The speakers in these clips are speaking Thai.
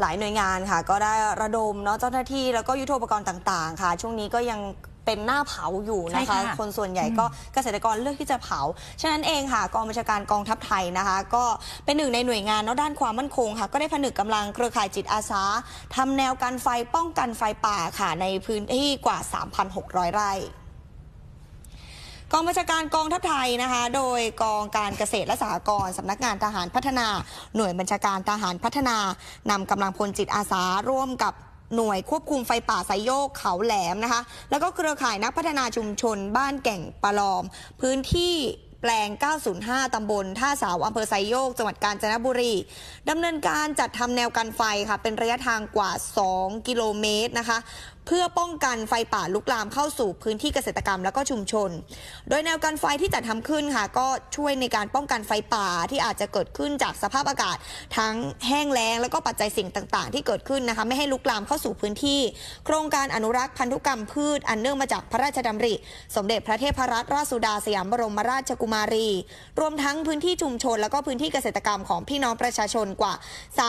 หลายหน่วยงานค่ะ ก็ได้ระดมเนาะเจ้าหน้าที่แล้วก็ยุทโธปกรณ์ต่างๆ ค่ะ ช่วงนี้ก็ยังเป็นหน้าเผาอยู่นะใช่คะค่ะคนส่วนใหญ่ก็เกษตรกรเลือกที่จะเผา ฉะนั้นเองค่ะกองบัญชาการกองทัพไทยนะคะ ก็เป็นหนึ่งในหน่วยงานเนาะด้านความมั่นคงค่ะ ก็ได้ผนึกกำลังเครือข่ายจิตอาสาทำแนวกันไฟป้องกันไฟป่าค่ะในพื้นที่กว่า 3,600 ไร่ กองบัญชาการกองทัพไทยนะคะ โดยกองการเกษตรและสหกรณ์สำนักงานทหารพัฒนา หน่วยบัญชาการทหารพัฒนานำกำลังพลจิตอาสาร่วมกับหน่วยควบคุมไฟป่าไซโยกเขาแหลมนะคะ แล้วก็เครือข่ายนักพัฒนาชุมชนบ้านแก่งปะลอม พื้นที่แปลง 905 ตำบล ท่าสาว อำเภอไซโยก จังหวัดกาญจนบุรี ดำเนินการจัดทำแนวกันไฟค่ะ เป็นระยะทางกว่า 2 กิโลเมตรนะคะ เพื่อป้องกันไฟป่าลุกลามเข้าสู่พื้นที่เกษตรกรรมและก็ชุมชน โดยแนวกันไฟที่จัดทำขึ้นค่ะ ก็ช่วยในการป้องกันไฟป่าที่อาจจะเกิดขึ้นจากสภาพอากาศ ทั้งแห้งแล้งแล้วก็ปัจจัยสิ่งต่างๆ ที่เกิดขึ้นนะคะไม่ให้ลุกลามเข้าสู่พื้นที่ โครงการอนุรักษ์พันธุกรรมพืชอันเนื่องมาจากพระราชดำริ สมเด็จพระเทพรัตนราชสุดาสยามบรมราชกุมารี รวมทั้งพื้นที่ชุมชน แล้วก็พื้นที่เกษตรกรรมของพี่น้องประชาชนกว่า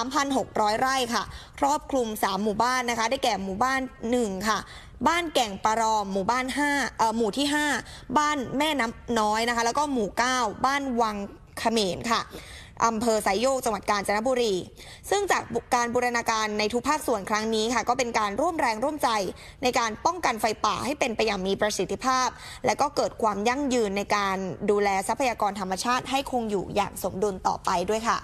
3,600 ไร่ค่ะ ครอบคลุม 3 หมู่บ้านนะคะ ได้แก่หมู่บ้าน1 ค่ะ บ้านแก่งปารอม หมู่บ้าน5เอ่อหมู่ที่ 5 บ้านแม่น้ำน้อยนะคะ แล้วก็หมู่ 9 บ้านวังเขมรค่ะอำเภอไซโยกจังหวัดกาญจนบุรี ซึ่งจากการบูรณาการในทุกภาคส่วนครั้งนี้ค่ะ ก็เป็นการร่วมแรงร่วมใจในการป้องกันไฟป่าให้เป็นไปอย่างมีประสิทธิภาพ และก็เกิดความยั่งยืนในการดูแลทรัพยากรธรรมชาติให้คงอยู่อย่างสมดุลต่อไปด้วยค่ะ